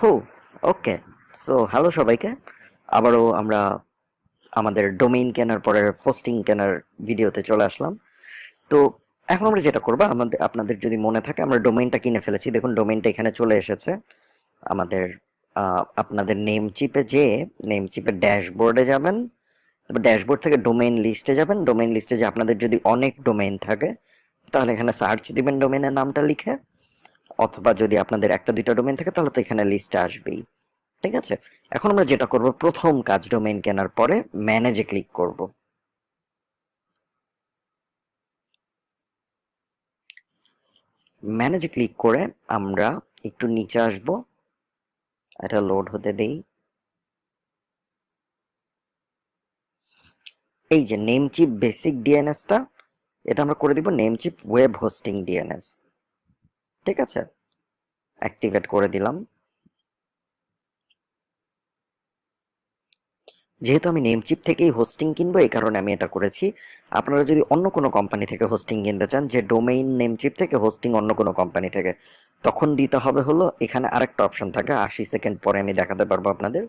হো okay so hello সবাইকে। আবারও আমরা আমাদের ডোমেইন কেনার পরে হোস্টিং কেনার ভিডিওতে চলে আসলাম। তো, এখন আমরা যেটা করব, আমাদের, আপনাদের যদি মনে থাকে, আমরা ডোমেইনটা কিনে ফেলেছি। দেখুন ডোমেইনটা এখানে চলে এসেছে। আমাদের আপনাদের নেম চিপে যে নেম চিপের ড্যাশবোর্ডে যাবেন। তারপর ড্যাশবোর্ড থেকে ডোমেইন লিস্টে যাবেন। ডোমেইন লিস্টে যে আপনাদের যদি অনেক ডোমেইন থাকে, তাহলে এখানে সার্চ দিবেন ডোমেইনের নামটা লিখে। অথবা যদি আপনাদের একটা, দুইটা ডোমেন থাকে, তাহলে তো এখানে লিস্টে আসবেই। ঠিক আছে? এখন আমরা যেটা করব, প্রথম কাজ ডোমেইন কেনার পরে ম্যানেজে ক্লিক করব। ম্যানেজে ক্লিক করে আমরা একটু নিচে আসব। এটা লোড হতে দেই। এই যে নেম চিপ বেসিক ডিএনএসটা এটা আমরা করে দিব name cheap web hosting DNS ঠিক আছে? অ্যাক্টিভেট করে দিলাম। যেহেতু আমি নেমচিপ থেকেই হোস্টিং কিনবো, এই কারণে আমি এটা করেছি। আপনারা যদি অন্য কোনো কোম্পানি থেকে হোস্টিং কিনতে চান, যে ডোমেইন নেমচিপ থেকে হোস্টিং অন্য কোনো কোম্পানি থেকে, তখন দিতে হবে হলো, এখানে আরেকটা অপশন থাকে, আশি সেকেন্ড পরে আমি দেখাতে পারব আপনাদের।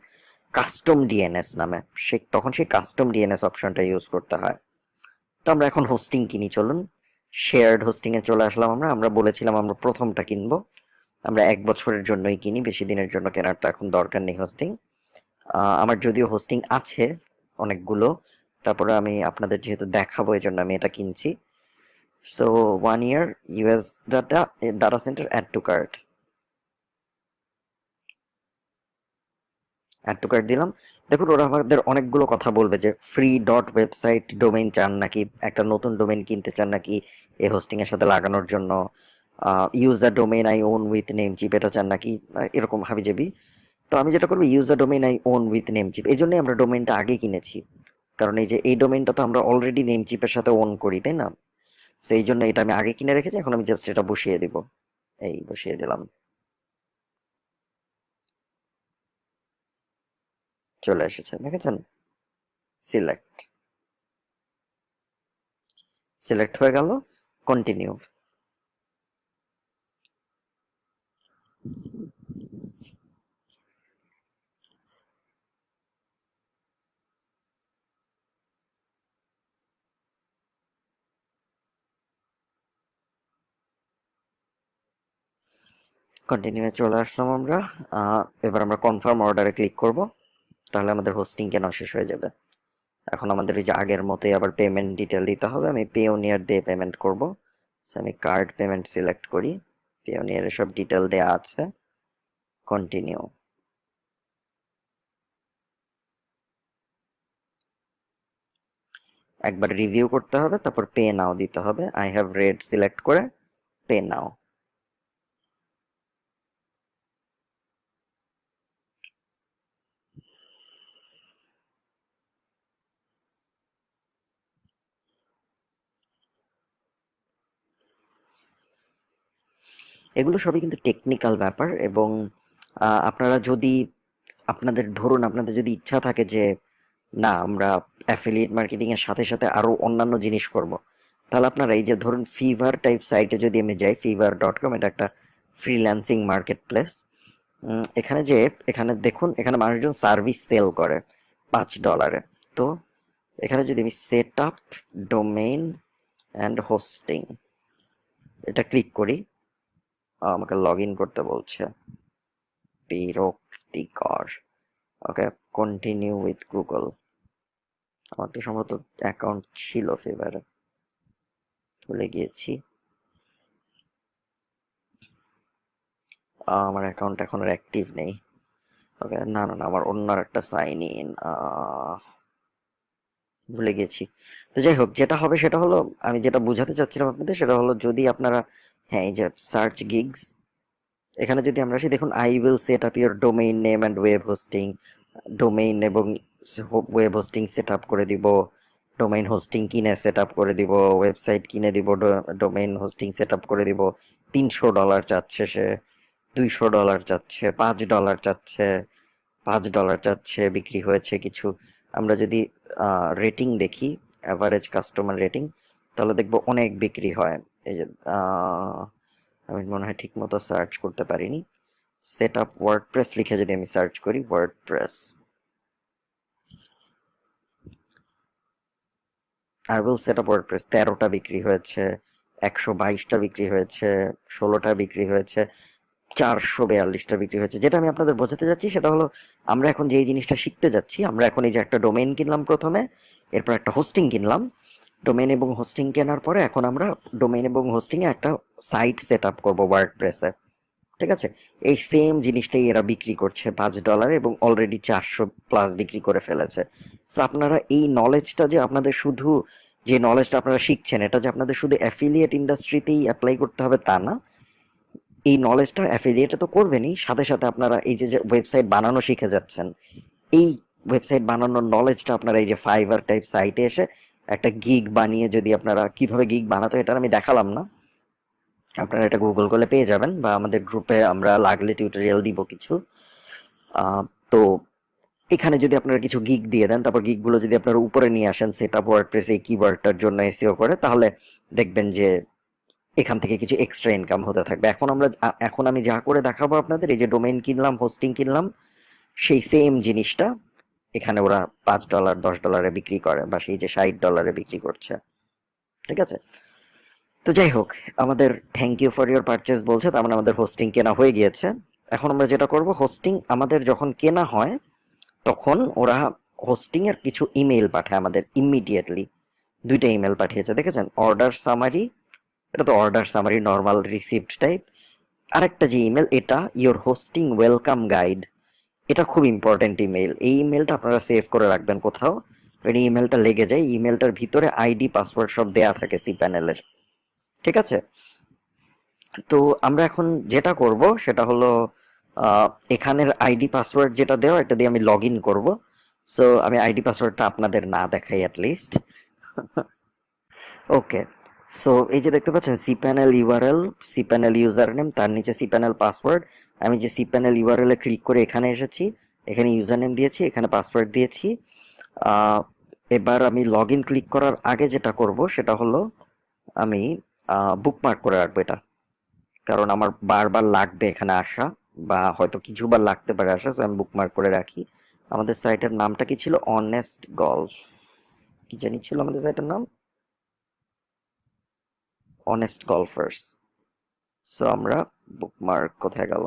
কাস্টম ডিএনএস নামে। সে তখন সেই কাস্টম ডিএনএস অপশনটা ইউজ করতে হয়। তো আমরা এখন হোস্টিং কিনি, চলুন। শেয়ার্ড হোস্টিংয়ে চলে আসলাম আমরা। আমরা বলেছিলাম আমরা প্রথমটা কিনবো। আমরা এক বছরের জন্যই কিনি, বেশি দিনের জন্য কেনার তো এখন দরকার নেই হোস্টিং আমার যদিও হোস্টিং আছে অনেকগুলো, তারপরে আমি আপনাদের যেহেতু দেখাবো এই জন্য আমি এটা কিনছি। So one year US data data centre add to cart add to cart দিলাম। দেখুন, ওরা আমাদের অনেকগুলো কথা বলবে যে ফ্রি ডট ওয়েবসাইট ডোমেইন চান নাকি, একটা নতুন ডোমেইন কিনতে চান নাকি, এই হোস্টিং এর সাথে লাগানোর জন্য user domain I own with name cheap এটা চান নাকি এরকম হাবি যাবি তো আমি যেটা করব user domain I own with name cheap এই জন্যই আমরা ডোমেইনটা আগে কিনেছি। কারণ এই যে এই ডোমেইনটা তো আমরা অলরেডি নেম চিপের সাথে ওন করি, তাই না? সেই জন্য এটা আমি আগে কিনে রেখেছি, এখন আমি জাস্ট এটা বসিয়ে দিব। এই, বসিয়ে দিলাম। চলে এসেছে, দেখেছেন? সিলেক্ট সিলেক্ট হয়ে গেল কন্টিনিউ কন্টিনিউ চলে আসলাম আমরা। এবার আমরা কনফার্ম অর্ডারে ক্লিক করব। তাহলে আমাদের হোস্টিং কেনা শেষ হয়ে যাবে? এখন আমাদের যে আগের মতোই আবার পেমেন্ট ডিটেল দিতে হবে, আমি পেওনিয়ার দিয়ে পেমেন্ট করব। আমি কার্ড পেমেন্ট সিলেক্ট করি পেওনিয়ারের সব ডিটেল দেওয়া আছে। কন্টিনিউ একবার রিভিউ করতে হবে, তারপর পে নাও দিতে হবে। আই হ্যাভ রেড সিলেক্ট করে পে নাও এগুলো সবই কিন্তু টেকনিক্যাল ব্যাপার এবং আপনারা যদি আপনাদের ধরুন, আপনাদের যদি ইচ্ছা থাকে যে, না, আমরা অ্যাফিলিয়েট মার্কেটিং এর সাথে সাথে আরও অন্যান্য জিনিস করব, তাহলে আপনারা এই যে ধরুন ফিভার টাইপ সাইটে যদি আমি যাই ফিভার ডট কম এটা একটা ফ্রিল্যান্সিং মার্কেট প্লেস এখানে যে, এখানে দেখুন, এখানে মানুষজন সার্ভিস সেল করে পাঁচ ডলারে তো, এখানে যদি আমি set up domain and hosting এটা ক্লিক করি আমাকে লগ ইন করতে বলছে। বিরক্তিকর। ওকে কন্টিনিউ উইথ গুগল আমার তো সম্ভবত অ্যাকাউন্ট ছিল ফেভারে ভুলে গিয়েছি। আমার অ্যাকাউন্ট এখন আর অ্যাক্টিভ নেই। ওকে না না না, আমার অন্য একটা সাইন ইন ভুলে গেছি তো যাই হোক, যেটা হবে সেটা হলো, আমি যেটা বোঝাতে চাচ্ছিলাম আপনাদের, সেটা হলো যদি আপনারা হ্যাঁ এই যে সার্চ গিগস এখানে যদি আমরা আসি, দেখুন I will set up your domain name and web hosting domain এবং ওয়েব হোস্টিং সেট আপ করে দিব ডোমেইন হোস্টিং কিনে সেট আপ করে দিব ওয়েবসাইট কিনে দিব ডোমেইন হোস্টিং সেট আপ করে দিব, তিনশো ডলার চাচ্ছে সে, দুইশো ডলার চাচ্ছে, পাঁচ ডলার চাচ্ছে, পাঁচ ডলার চাচ্ছে, বিক্রি হয়েছে কিছু। আমরা যদি রেটিং দেখি অ্যাভারেজ কাস্টমার রেটিং তাহলে দেখব অনেক বিক্রি হয়। এই যে আমি মনে হয় ঠিক মতো সার্চ করতে পারিনি। সেট আপ ওয়ার্ডপ্রেস লিখে যদি আমি সার্চ করি ওয়ার্ডপ্রেস আর উইল সেট আপ ওয়ার্ডপ্রেস তেরোটা বিক্রি হয়েছে, একশো বাইশটা বিক্রি হয়েছে, ষোলোটা বিক্রি হয়েছে, চারশো বিয়াল্লিশটা বিক্রি হয়েছে। যেটা আমি আপনাদের বোঝাতে যাচ্ছি, সেটা হলো আমরা এখন যে জিনিসটা শিখতে যাচ্ছি, আমরা এখন এই যে একটা ডোমেইন কিনলাম প্রথমে, এরপর একটা হোস্টিং কিনলাম ডোমেইন এবং হোস্টিং কেনার পরে এখন আমরা ডোমেন এবং হোস্টিংয়ে একটা সাইট সেট আপ করব ওয়ার্ড প্রেসে ঠিক আছে? এই সেম জিনিসটাই এরা বিক্রি করছে, পাঁচ ডলার এবং অলরেডি চারশো প্লাস বিক্রি করে ফেলেছে। সো আপনারা এই নলেজটা যে আপনাদের শুধু যে নলেজটা আপনারা শিখছেন, এটা যে আপনাদের শুধু অ্যাফিলিয়েট ইন্ডাস্ট্রিতেই অ্যাপ্লাই করতে হবে তা না। এই নলেজটা অ্যাফিলিয়েটে তো করবেনই, সাথে সাথে আপনারা এই যে ওয়েবসাইট বানানো শিখে যাচ্ছেন, এই ওয়েবসাইট বানানোর নলেজটা আপনারা এই যে ফাইবার টাইপ সাইটে এসে একটা গিগ বানিয়ে যদি আপনারা কীভাবে গিগ বানাতো এটা আমি দেখালাম না। আপনারা এটা গুগল করলে পেয়ে যাবেন বা আমাদের গ্রুপে আমরা লাগলে টিউটোরিয়াল দিব কিছু। তো এখানে যদি আপনারা কিছু গিগ দিয়ে দেন, তারপর গিগগুলো যদি আপনারা উপরে নিয়ে আসেন সেট আপ ওয়ার্ডপ্রেস এই কিওয়ার্ডটার জন্য এসিও করে, তাহলে দেখবেন যে এখান থেকে কিছু এক্সট্রা ইনকাম হতে থাকবে। এখন আমরা এখন আমি যা করে দেখাবো আপনাদের, এই যে ডোমেইন কিনলাম হোস্টিং কিনলাম, সেই সেম জিনিসটা এখানে ওরা পাঁচ ডলার দশ ডলারে বিক্রি করে, বা সেই যে ষাট ডলারে বিক্রি করছে। ঠিক আছে? তো যাই হোক, আমাদের thank you for your purchase বলছে, তার মানে আমাদের হোস্টিং কেনা হয়ে গিয়েছে। এখন আমরা যেটা করব হোস্টিং আমাদের যখন কেনা হয়, তখন ওরা হোস্টিং এর কিছু ইমেল পাঠায় আমাদের ইমিডিয়েটলি দুইটা ইমেল পাঠিয়েছে, দেখেছেন? অর্ডার সামারি এটা তো order summary normal received type আরেকটা যে ইমেল এটা ইওর হোস্টিং ওয়েলকাম গাইড এটা খুব ইম্পর্টেন্ট ইমেল এই ইমেলটা আপনারা সেভ করে রাখবেন কোথাও। এই ইমেলটা লেগে যায় ইমেলটার ভিতরে আইডি পাসওয়ার্ড সব দেয়া থাকে সি প্যানেলের ঠিক আছে? তো আমরা এখন যেটা করব, সেটা হলো এখানের আইডি পাসওয়ার্ড যেটা দেওয়া, এটা দিয়ে আমি লগ ইন করব। সো আমি আইডি পাসওয়ার্ডটা আপনাদের না দেখাই অ্যাটলিস্ট ওকে সো এই যে দেখতে পাচ্ছেন C panel URL C panel user name তার নিচে সি প্যানেল পাসওয়ার্ড আমি যে সি প্যানেল ইউআরএল ক্লিক করে এখানে এসেছি, এখানে ইউজার নেম দিয়েছি, এখানে পাসওয়ার্ড দিয়েছি। এবার আমি লগ ইন ক্লিক করার আগে যেটা করব, সেটা হলো আমি বুকমার্ক করে রাখব এটা। কারণ আমার বারবার লাগবে এখানে আসা, বা হয়তো কিছুবার লাগতে পারে আসা সো আমি বুকমার্ক করে রাখি। আমাদের সাইটের নামটা কি ছিল? অনেস্ট গল্ফ কি জানি ছিল আমাদের সাইটের নাম? অনেস্ট গলফার্স সো আমরা বুকমার্ক কোথায় গেল?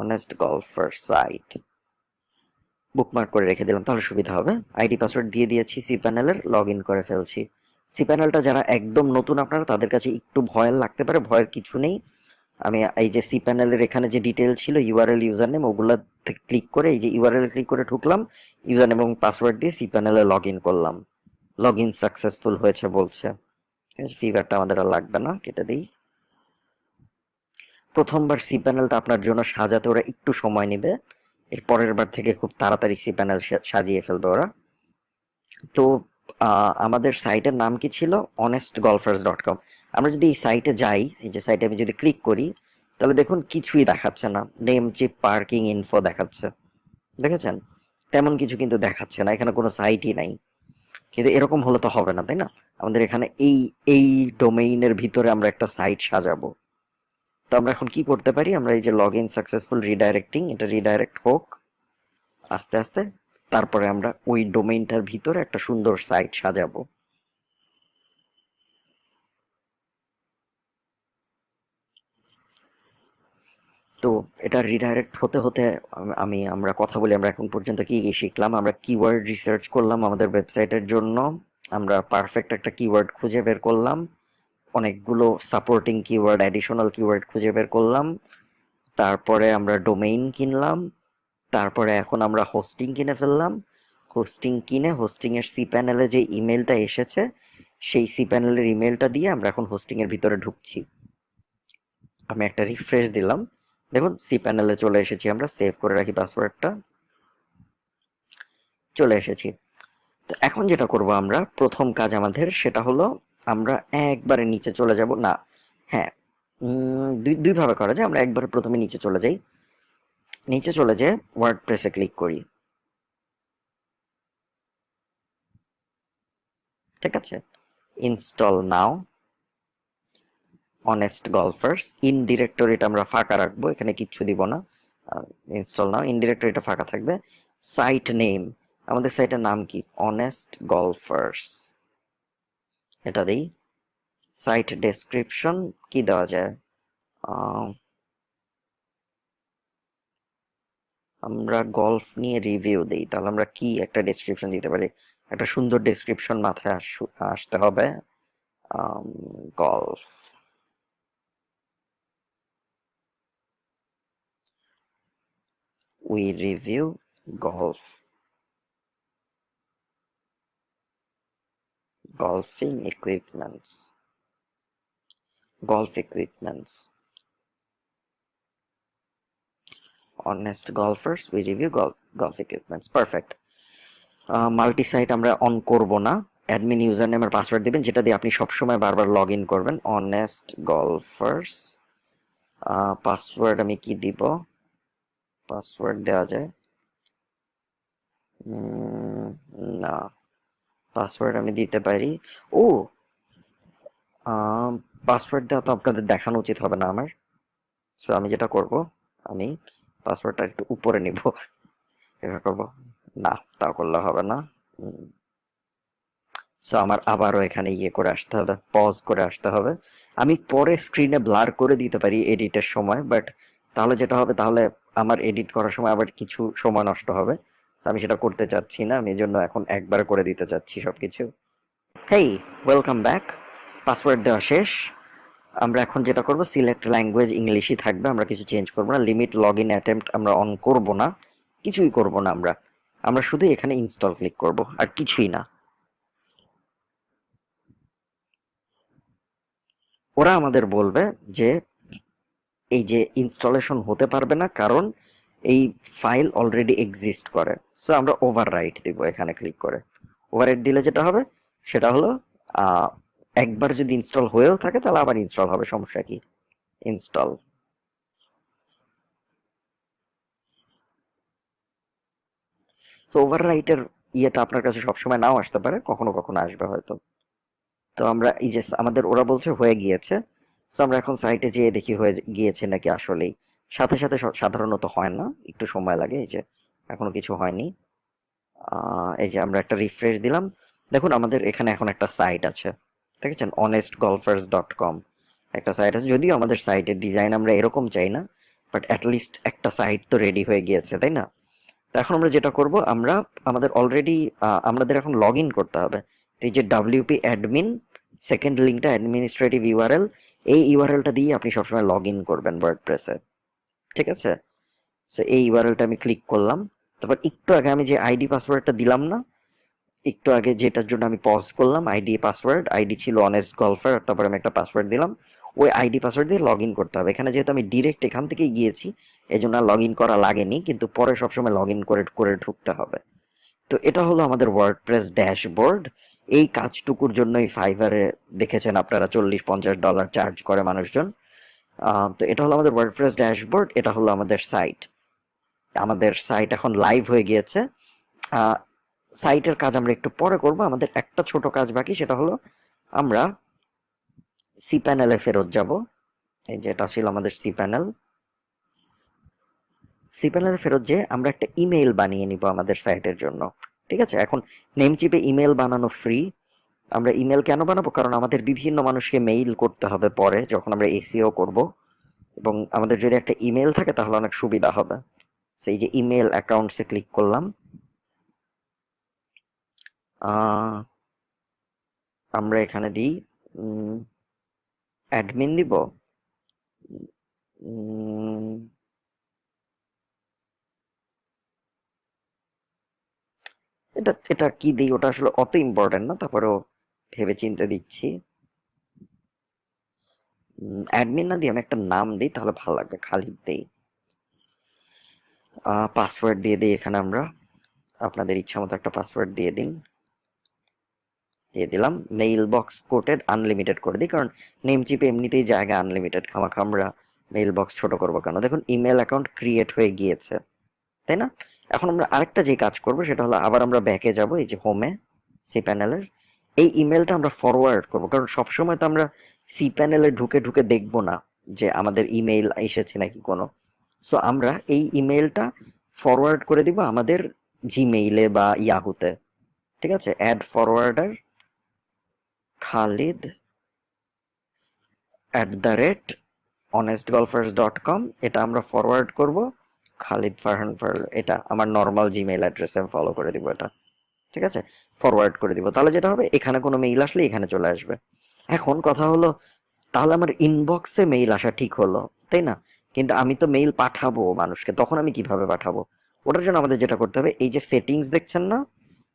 অনেস্ট গলফার সাইট বুকমার্ক করে রেখে দিলাম, তাহলে সুবিধা হবে। আইডি পাসওয়ার্ড দিয়ে দিয়েছি সি প্যানেলের লগ ইন করে ফেলছি। সি প্যানেলটা যারা একদম নতুন আপনারা, তাদের কাছে একটু ভয় লাগতে পারে, ভয়ের কিছু নেই। আমি এই যে সি প্যানেলের এখানে যে ডিটেল ছিল ইউআরএল ইউজার নেম ওগুলো ক্লিক করে, এই যে ইউআরএল ক্লিক করে ঢুকলাম ইউজার নেম এবং পাসওয়ার্ড দিয়ে সি প্যানেলে লগ ইন করলাম। লগ ইন সাকসেসফুল হয়েছে বলছে। ফিগারটা আমাদের আর লাগবে না, কেটে দিই। প্রথমবার সি প্যানেলটা আপনার জন্য সাজাতে ওরা একটু সময় নেবে। এর পরের বার থেকে খুব তাড়াতাড়ি সি প্যানেল সাজিয়ে ফেলবে ওরা। তো আমাদের সাইটের নাম কি ছিল? অনেস্ট গলফার্স ডট কম আমরা যদি এই সাইটে যাই, এই যে সাইটে আমি যদি ক্লিক করি, তাহলে দেখুন কিছুই দেখাচ্ছে না। নেম চিপ পার্কিং ইনফো দেখাচ্ছে। দেখেছেন? তেমন কিছু কিন্তু দেখাচ্ছে না। এখানে কোনো সাইটই নাই। কিন্তু এরকম হলে তো হবে না, তাই না? আমাদের এখানে এই এই ডোমেইনের ভিতরে আমরা একটা সাইট সাজাবো। তো আমরা এখন কি করতে পারি? আমরা এই যে লগ ইন সাকসেসফুল রিডাইরেক্টিং এটা রিডাইরেক্ট হোক, আস্তে আস্তে। তারপরে আমরা ওই ডোমেইনটার ভিতরে একটা সুন্দর সাইট সাজাবো। তো এটা রিডাইরেক্ট হতে হতে আমি আমরা কথা বলি, আমরা এখন পর্যন্ত কি কি শিখলাম, আমরা কিওয়ার্ড রিসার্চ করলাম আমাদের ওয়েবসাইটের জন্য, আমরা পারফেক্ট একটা কিওয়ার্ড খুঁজে বের করলাম, অনেকগুলো সাপোর্টিং কিওয়ার্ড অ্যাডিশনাল কিওয়ার্ড খুঁজে বের করলাম, তারপরে আমরা ডোমেইন কিনলাম, তারপরে এখন আমরা হোস্টিং কিনে ফেললাম হোস্টিং কিনে হোস্টিং এর সি প্যানেলে যে ইমেলটা এসেছে, সেই সি প্যানেলের ইমেলটা দিয়ে আমরা এখন হোস্টিং এর ভিতরে ঢুকছি। আমি একটা রিফ্রেশ দিলাম দেখুন সি প্যানেলে চলে এসেছি আমরা সেভ করে রাখি পাসওয়ার্ডটা চলে এসেছি। তো এখন যেটা করব আমরা, প্রথম কাজ আমাদের, সেটা হলো আমরা একবারে নিচে চলে যাব। না হ্যাঁ দুই দুই ভাবে করা যায়, আমরা একবারে প্রথমে নিচে চলে যাই। নিচে চলে যেয়ে ওয়ার্ড প্রেসে ক্লিক করি। ঠিক আছে? Install now honest golfers in ডিরেক্টরিটা আমরা ফাঁকা রাখব, এখানে কিচ্ছু দিব না। ইনস্টল নাও ইন ডিরেক্টরিটা ফাঁকা থাকবে। সাইট নেম আমাদের সাইটের নাম কি? অনেস্ট গলফার্স এটা দিই। সাইট ডেসক্রিপশন কি দেওয়া যায়? আমরা গল্ফ নিয়ে রিভিউ দিই। তাহলে আমরা কি একটা ডেসক্রিপশন দিতে পারি? একটা সুন্দর ডেসক্রিপশন মাথায় আস- আসতে হবে। Golf we review golf golfing equipments. Golf equipments. Honest golfers, we review golf golf equipments. Perfect. Multi site আমরা অন করব না। অ্যাডমিন ইউজার নেম আর পাসওয়ার্ড দিবেন, যেটা দিয়ে আপনি সবসময় বারবার লগ ইন করবেন অনেস্ট গলফার্স পাসওয়ার্ড আমি কি দিব? পাসওয়ার্ড দেওয়া যায়? না। পাসওয়ার্ড আমি দিতে পারি। ও! পাসওয়ার্ড দেওয়া তো আপনাদের দেখানো উচিত হবে না আমার। সো আমি যেটা করব, আমি পাসওয়ার্ডটা একটু উপরে নিব। এভাবে করব। না, তা করলে হবে না। সো আমার আবারও এখানে ইয়ে করে আসতে হবে পজ করে আসতে হবে। আমি পরে স্ক্রিনে ব্লার করে দিতে পারি এডিটের সময় বাট তাহলে যেটা হবে, তাহলে আমার এডিট করার সময় আবার কিছু সময় নষ্ট হবে। আমি সেটা করতে চাচ্ছি না, আমি জন্য এখন একবার করে দিতে চাচ্ছি সবকিছু। হেই ওয়েলকাম ব্যাক পাসওয়ার্ড দেওয়া শেষ। আমরা এখন যেটা করব সিলেক্ট ল্যাঙ্গুয়েজ ইংলিশই থাকবে, আমরা কিছু চেঞ্জ করব না। লিমিট লগ ইন অ্যাটেম্প্ট আমরা অন করব না। কিছুই করব না আমরা। আমরা শুধু এখানে ইনস্টল ক্লিক করব, আর কিছুই না। ওরা আমাদের বলবে যে এই যে ইনস্টলেশন হতে পারবে না কারণ এই ফাইল অলরেডি এক্সিস্ট করে। সো আমরা ওভাররাইট দিব এখানে ক্লিক করে। ওভাররাইট দিলে যেটা হবে? সেটা হলো একবার যদি ইনস্টল হয়েও থাকে তাহলে আবার ইনস্টল হবে। সমস্যা কি? ইনস্টল তো ওভাররাইটের ইয়েটা আপনার কাছে সবসময় নাও আসতে পারে, কখনো কখনো আসবে হয়তো। তো আমরা এই যে আমাদের ওরা বলছে হয়ে গিয়েছে। তো আমরা এখন সাইটে যেয়ে দেখি হয়ে গিয়েছে নাকি আসলেই। সাথে সাথে সাধারণত হয় না, একটু সময় লাগে, এই যে এখনও কিছু হয়নি। এই যে আমরা একটা রিফ্রেশ দিলাম। দেখুন, আমাদের এখানে এখন একটা সাইট আছে। দেখেছেন? অনেস্ট গলফার্স ডট কম একটা সাইট আছে। যদিও আমাদের সাইটের ডিজাইন আমরা এরকম চাই না বাট অ্যাটলিস্ট একটা সাইট তো রেডি হয়ে গিয়েছে, তাই না? তো এখন আমরা যেটা করব, আমরা, আমাদের অলরেডি আমাদের এখন লগ ইন করতে হবে। এই যে ডাব্লিউপি অ্যাডমিন সেকেন্ড লিঙ্কটা অ্যাডমিনিস্ট্রেটিভ ইউআরএল এই ইউআরএলটা দিয়ে আপনি সবসময় লগ ইন করবেন ওয়ার্ডপ্রেসে ঠিক আছে? সো এই ইউআরএলটা আমি ক্লিক করলাম। তারপর একটু আগে আমি যে আইডি পাসওয়ার্ডটা দিলাম না, একটু আগে যেটার জন্য আমি পজ করলাম আইডি পাসওয়ার্ড আইডি ছিল অনেস্ট গলফার তারপর আমি একটা পাসওয়ার্ড দিলাম। ওই আইডি পাসওয়ার্ড দিয়ে লগ ইন করতে হবে। এখানে যেহেতু আমি ডিরেক্ট এখান থেকেই গিয়েছি এই জন্য লগ ইন করা লাগেনি, কিন্তু পরে সবসময় লগ ইন করে করে ঢুকতে হবে। তো এটা হলো আমাদের ওয়ার্ডপ্রেস ড্যাশবোর্ড এই কাজটুকুর জন্যই ফাইভারে দেখেছেন আপনারা চল্লিশ, পঞ্চাশ ডলার চার্জ করে মানুষজন। তো এটা হলো আমাদের ওয়ার্ডপ্রেস ড্যাশবোর্ড এটা হলো আমাদের সাইট আমাদের সাইট এখন লাইভ হয়ে গিয়েছে। সাইটের কাজ আমরা একটু পরে করব। আমাদের একটা ছোট কাজ বাকি, সেটা হলো আমরা সি প্যানেলে ফেরত যাব। এই যে এটা ছিল আমাদের সি প্যানেল সি প্যানেলে ফেরত যেয়ে আমরা একটা ইমেইল বানিয়ে নিব আমাদের সাইটের জন্য। ঠিক আছে? এখন নেম চিপে ইমেল বানানো ফ্রি আমরা ইমেল কেন বানাবো? কারণ আমাদের বিভিন্ন মানুষকে মেইল করতে হবে পরে যখন আমরা এসিও করব। এবং আমাদের যদি একটা ইমেল থাকে তাহলে অনেক সুবিধা হবে। সেই যে ইমেল অ্যাকাউন্টসে ক্লিক করলাম। আমরা এখানে দিই অ্যাডমিন দিব। এটা এটা কি দিই? ওটা আসলে অত ইম্পর্টেন্ট না, তারপরেও ভেবে চিন্তে দিচ্ছি অ্যাডমিন না দিয়ে আমি একটা নাম দিই, তাহলে ভালো লাগবে খালিদ দেই। পাসওয়ার্ড দিয়ে দিই এখানে আমরা। আপনাদের ইচ্ছা মতো একটা পাসওয়ার্ড দিয়ে দিন। দিয়ে দিলাম। মেইল বক্স কোটেড আনলিমিটেড করে দিই, কারণ নেম চিপে এমনিতেই জায়গা আনলিমিটেড খামাখা আমরা মেইল বক্স ছোট করব কেন? দেখুন ইমেল অ্যাকাউন্ট ক্রিয়েট হয়ে গিয়েছে, তাই না? এখন আমরা আরেকটা যে কাজ করব, সেটা হলো আবার আমরা ব্যাকে যাব, এই যে হোমে সি প্যানেলের এই ইমেলটা আমরা ফরওয়ার্ড করব, কারণ সবসময় তো আমরা সি প্যানেলে ঢুকে ঢুকে দেখব না যে আমাদের ইমেইল এসেছে নাকি কোনো। সো আমরা এই ইমেলটা ফরওয়ার্ড করে দিব আমাদের জিমেইলে বা ইয়াহুতে ঠিক আছে? Add forwarder Khalid at the rate honest golfers dot com এটা আমরা ফরওয়ার্ড করব। খালিদ ফারহান ফার এটা আমার নর্মাল জিমেইল অ্যাড্রেসে আমি ফলো করে দিব এটা। ঠিক আছে? ফরওয়ার্ড করে দিব। তাহলে যেটা হবে, এখানে কোনো মেইল আসলে এখানে চলে আসবে। এখন কথা হলো, তাহলে আমার ইনবক্সে মেইল আসা ঠিক হলো, তাই না? কিন্তু আমি তো মেইল পাঠাবো মানুষকে, তখন আমি কীভাবে পাঠাবো? ওটার জন্য আমাদের যেটা করতে হবে, এই যে সেটিংস দেখছেন না?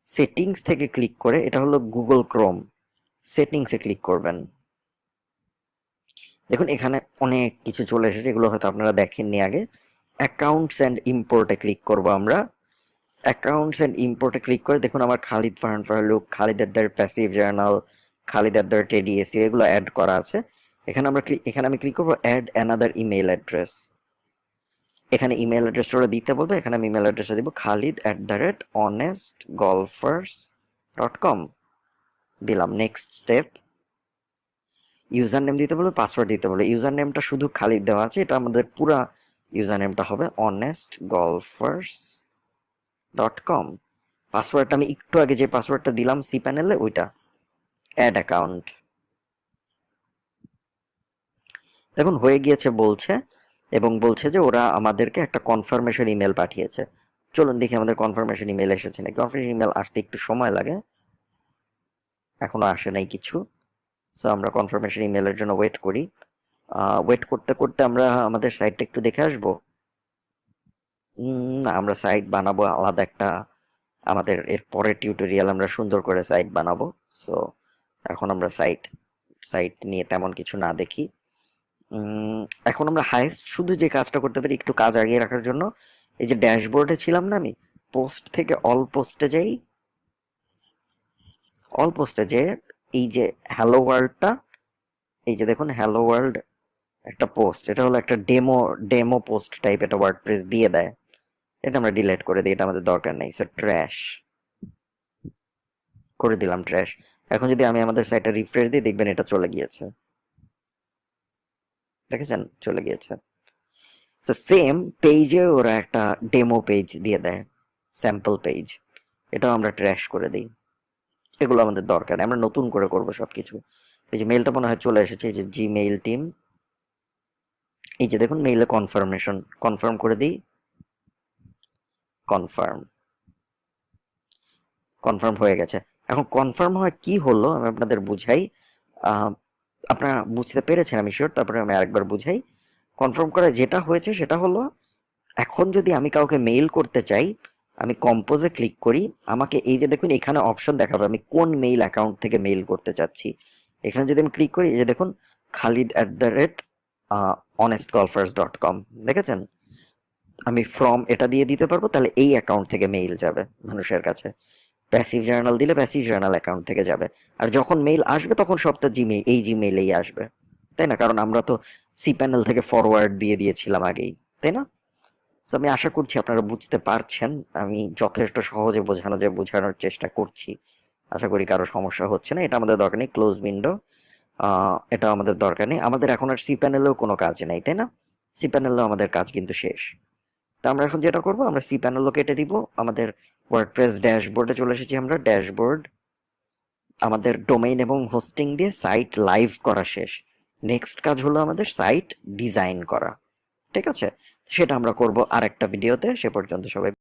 সেটিংস থেকে ক্লিক করে, এটা হলো গুগল ক্রোম সেটিংসে ক্লিক করবেন। দেখুন, এখানে অনেক কিছু চলে এসেছে, এগুলো হয়তো আপনারা দেখেননি আগে। অ্যাকাউন্টস অ্যান্ড ইম্পোর্টে ক্লিক করব আমরা। অ্যাকাউন্টস অ্যান্ড ইম্পোর্টে ক্লিক করে দেখুন আমার খালিদ ফারহান ফারলুক খালিদ আড্ডার প্যাসিভ জার্নাল খালিদ আড্ডার টেডিএসি এগুলো অ্যাড করা আছে। এখানে আমরা এখানে আমি ক্লিক করব অ্যাড অ্যানাদার ইমেল অ্যাড্রেস এখানে ইমেল অ্যাড্রেসটা ওরা দিতে বলবে, এখানে আমি ইমেল অ্যাড্রেসটা দিব Khalid at the rate honest golfers dot com দিলাম নেক্সট স্টেপ ইউজার নেম দিতে বলবে পাসওয়ার্ড দিতে বলবে। ইউজার নেমটা শুধু খালিদ দেওয়া আছে, এটা আমাদের পুরা ইউজার নেমটা হবে অনেস্ট গলফার্স ডট কম পাসওয়ার্ডটা আমি একটু আগে যে পাসওয়ার্ডটা দিলাম সি প্যানেলে ওইটা। অ্যাড অ্যাকাউন্ট দেখুন, হয়ে গিয়েছে, বলছে, এবং বলছে যে ওরা আমাদেরকে একটা কনফার্মেশন ইমেল পাঠিয়েছে। চলুন দেখি আমাদের কনফার্মেশন ইমেল এসেছে নাকি। কনফার্মেশন ইমেল আসতে একটু সময় লাগে। এখনও আসে নাই কিছু। সো আমরা কনফার্মেশন ইমেলের জন্য ওয়েট করি। ওয়েট করতে করতে আমরা আমাদের সাইটটা একটু দেখে আসব। আমরা সাইট বানাবো আলাদা একটা, আমাদের এর পরের টিউটোরিয়াল আমরা সুন্দর করে সাইট বানাবো। সো এখন আমরা সাইট সাইট নিয়ে তেমন কিছু না দেখি। এখন আমরা হাইস্ট শুধু যে কাজটা করতে পারি একটু কাজ আগিয়ে রাখার জন্য, এই যে ড্যাশবোর্ডে ছিলাম না আমি পোস্ট থেকে অল পোস্টে যাই অল পোস্টে যে, এই যে হ্যালো ওয়ার্ল্ডটা এই যে দেখুন হ্যালো ওয়ার্ল্ড একটা পোস্ট এটা হলো একটা ডেমো ডেমো পোস্ট টাইপ এটা ওয়ার্ডপ্রেস দিয়ে দেয়। এটা আমরা ডিলিট করে দিই, এটা আমাদের দরকার নেই স্যার ট্র্যাশ করে দিলাম ট্র্যাশ এখন যদি আমি আমাদের সাইটটা রিফ্রেশ দিই, দেখবেন এটা চলে গিয়েছে। দেখেছেন? চলে গিয়েছে। তো সেম পেজে ওরা একটা ডেমো পেজ দিয়ে দেয় স্যাম্পল পেজ এটাও আমরা ট্র্যাশ করে দিই। এগুলো আমাদের দরকার আমরা নতুন করে করব সবকিছু। এই যে মেলটা মনে হয় চলে এসেছে, এই যে জিমেইল টিম এই যে দেখুন মেইলে কনফার্মেশন কনফার্ম করে দিই। কনফার্ম কনফার্ম হয়ে গেছে। এখন কনফার্ম হয় কি হলো, আমি আপনাদের বুঝাই। আপনারা বুঝতে পেরেছেন, আমি শিওর তারপরে আমি আরেকবার বুঝাই। কনফার্ম করা যেটা হয়েছে, সেটা হলো, এখন যদি আমি কাউকে মেইল করতে চাই, আমি কম্পোজে ক্লিক করি। আমাকে এই যে দেখুন, এখানে অপশন দেখাবে, আমি কোন মেইল অ্যাকাউন্ট থেকে মেইল করতে চাচ্ছি। এখানে যদি আমি ক্লিক করি, এই যে দেখুন, Khalid at the rate honest golfers dot com দেখেছেন? আমি ফ্রম এটা দিয়ে দিতে পারব, তাহলে এই অ্যাকাউন্ট থেকে মেইল যাবে মানুষের কাছে। প্যাসিভ জার্নাল দিলে প্যাসিভ জার্নাল অ্যাকাউন্ট থেকে যাবে। আর যখন মেইল আসবে, তখন সবটা জিমেইল এই জিমেইলেই আসবে। তাই না? কারণ আমরা তো সি প্যানেল থেকে ফরওয়ার্ড দিয়ে দিয়েছিলাম আগেই। তাই না? সো আমি আশা করছি আপনারা বুঝতে পারছেন। আমি যথেষ্ট সহজে বোঝানো যে বোঝানোর চেষ্টা করছি। আশা করি কারও সমস্যা হচ্ছে না। এটা আমাদের দরকার নেই ক্লোজ উইন্ডো এটা আমাদের দরকার নেই। আমাদের এখন আর সি প্যানেলেও কোনো কাজ নেই, তাই না? সি প্যানেলেও আমাদের কাজ কিন্তু শেষ। তা আমরা এখন যেটা করব, আমরা সি প্যানেলও কেটে দিব। আমাদের ওয়ার্ডপ্রেস ড্যাশবোর্ডে চলে এসেছি আমরা। ড্যাশবোর্ড আমাদের ডোমেইন এবং হোস্টিং দিয়ে সাইট লাইভ করা শেষ। নেক্সট কাজ হলো আমাদের সাইট ডিজাইন করা। ঠিক আছে? সেটা আমরা করব আরেকটা ভিডিওতে। সে পর্যন্ত সবাই